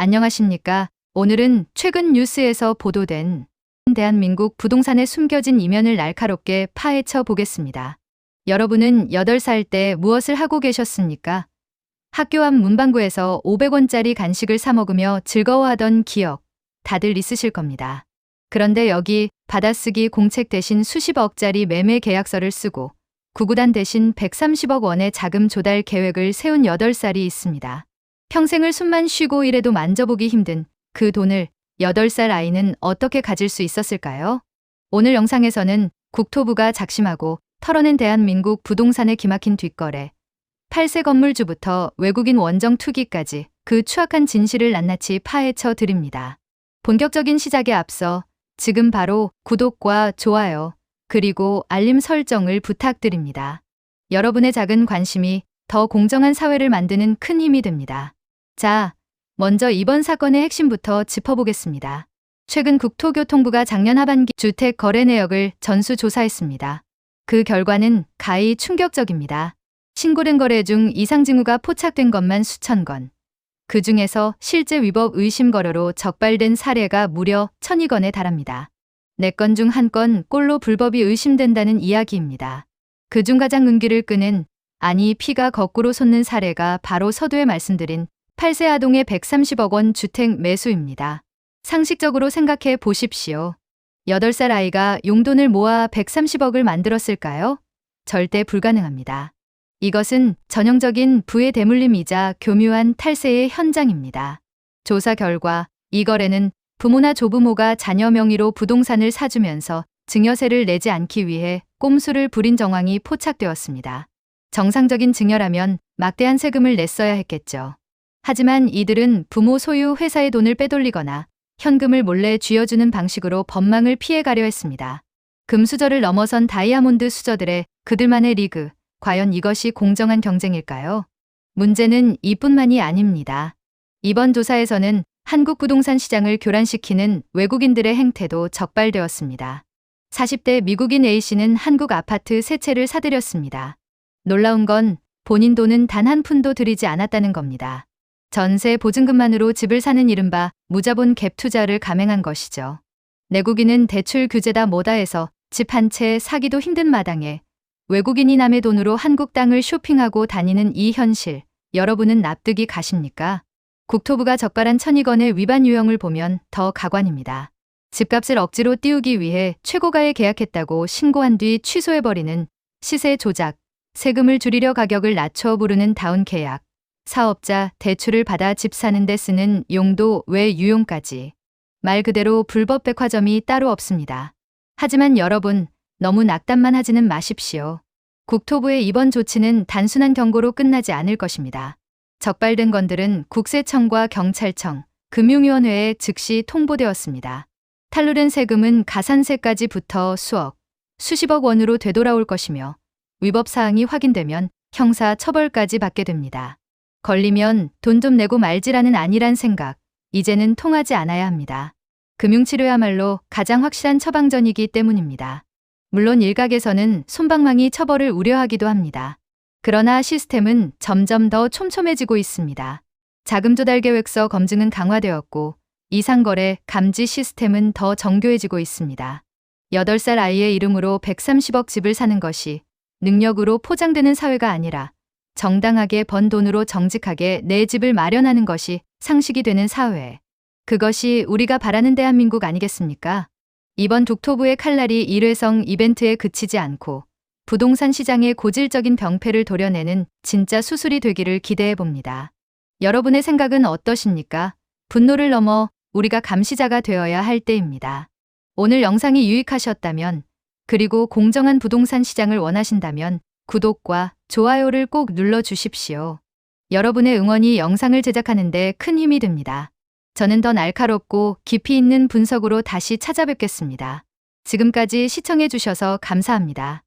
안녕하십니까. 오늘은 최근 뉴스에서 보도된 대한민국 부동산의 숨겨진 이면을 날카롭게 파헤쳐 보겠습니다. 여러분은 8살 때 무엇을 하고 계셨습니까? 학교 앞 문방구에서 500원짜리 간식을 사 먹으며 즐거워하던 기억 다들 있으실 겁니다. 그런데 여기 받아쓰기 공책 대신 수십억짜리 매매 계약서를 쓰고 구구단 대신 130억 원의 자금 조달 계획을 세운 8살이 있습니다. 평생을 숨만 쉬고 일해도 만져보기 힘든 그 돈을 8살 아이는 어떻게 가질 수 있었을까요? 오늘 영상에서는 국토부가 작심하고 털어낸 대한민국 부동산의 기막힌 뒷거래, 8세 건물주부터 외국인 원정 투기까지 그 추악한 진실을 낱낱이 파헤쳐 드립니다. 본격적인 시작에 앞서 지금 바로 구독과 좋아요, 그리고 알림 설정을 부탁드립니다. 여러분의 작은 관심이 더 공정한 사회를 만드는 큰 힘이 됩니다. 자, 먼저 이번 사건의 핵심부터 짚어보겠습니다. 최근 국토교통부가 작년 하반기 주택 거래 내역을 전수 조사했습니다. 그 결과는 가히 충격적입니다. 신고된 거래 중 이상 징후가 포착된 것만 수천 건. 그 중에서 실제 위법 의심 거래로 적발된 사례가 무려 천여 건에 달합니다. 네건중 한 건 꼴로 불법이 의심된다는 이야기입니다. 그중 가장 눈길을 끄는 아니 피가 거꾸로 솟는 사례가 바로 서두에 말씀드린 8세 아동의 130억 원 주택 매수입니다. 상식적으로 생각해 보십시오. 8살 아이가 용돈을 모아 130억을 만들었을까요? 절대 불가능합니다. 이것은 전형적인 부의 대물림이자 교묘한 탈세의 현장입니다. 조사 결과 이 거래는 부모나 조부모가 자녀 명의로 부동산을 사주면서 증여세를 내지 않기 위해 꼼수를 부린 정황이 포착되었습니다. 정상적인 증여라면 막대한 세금을 냈어야 했겠죠. 하지만 이들은 부모 소유 회사의 돈을 빼돌리거나 현금을 몰래 쥐어주는 방식으로 법망을 피해가려 했습니다. 금수저를 넘어선 다이아몬드 수저들의 그들만의 리그, 과연 이것이 공정한 경쟁일까요? 문제는 이뿐만이 아닙니다. 이번 조사에서는 한국 부동산 시장을 교란시키는 외국인들의 행태도 적발되었습니다. 40대 미국인 A씨는 한국 아파트 세 채를 사들였습니다. 놀라운 건 본인 돈은 단 한 푼도 들이지 않았다는 겁니다. 전세 보증금만으로 집을 사는 이른바 무자본 갭 투자를 감행한 것이죠. 내국인은 대출 규제다 뭐다 해서 집 한 채 사기도 힘든 마당에 외국인이 남의 돈으로 한국 땅을 쇼핑하고 다니는 이 현실, 여러분은 납득이 가십니까? 국토부가 적발한 천이건의 위반 유형을 보면 더 가관입니다. 집값을 억지로 띄우기 위해 최고가에 계약했다고 신고한 뒤 취소해버리는 시세 조작, 세금을 줄이려 가격을 낮춰 부르는 다운 계약, 사업자 대출을 받아 집 사는 데 쓰는 용도 외 유용까지. 말 그대로 불법 백화점이 따로 없습니다. 하지만 여러분, 너무 낙담만 하지는 마십시오. 국토부의 이번 조치는 단순한 경고로 끝나지 않을 것입니다. 적발된 건들은 국세청과 경찰청, 금융위원회에 즉시 통보되었습니다. 탈루된 세금은 가산세까지 붙어 수억, 수십억 원으로 되돌아올 것이며 위법 사항이 확인되면 형사 처벌까지 받게 됩니다. 걸리면 돈 좀 내고 말지라는 아니란 생각, 이제는 통하지 않아야 합니다. 금융치료야말로 가장 확실한 처방전이기 때문입니다. 물론 일각에서는 손방망이 처벌을 우려하기도 합니다. 그러나 시스템은 점점 더 촘촘해지고 있습니다. 자금 조달 계획서 검증은 강화되었고 이상거래 감지 시스템은 더 정교해지고 있습니다. 8살 아이의 이름으로 130억 집을 사는 것이 능력으로 포장되는 사회가 아니라 정당하게 번 돈으로 정직하게 내 집을 마련하는 것이 상식이 되는 사회. 그것이 우리가 바라는 대한민국 아니겠습니까? 이번 국토부의 칼날이 일회성 이벤트에 그치지 않고 부동산 시장의 고질적인 병폐를 도려내는 진짜 수술이 되기를 기대해 봅니다. 여러분의 생각은 어떠십니까? 분노를 넘어 우리가 감시자가 되어야 할 때입니다. 오늘 영상이 유익하셨다면 그리고 공정한 부동산 시장을 원하신다면 구독과 좋아요를 꼭 눌러 주십시오. 여러분의 응원이 영상을 제작하는데 큰 힘이 됩니다. 저는 더 날카롭고 깊이 있는 분석으로 다시 찾아뵙겠습니다. 지금까지 시청해 주셔서 감사합니다.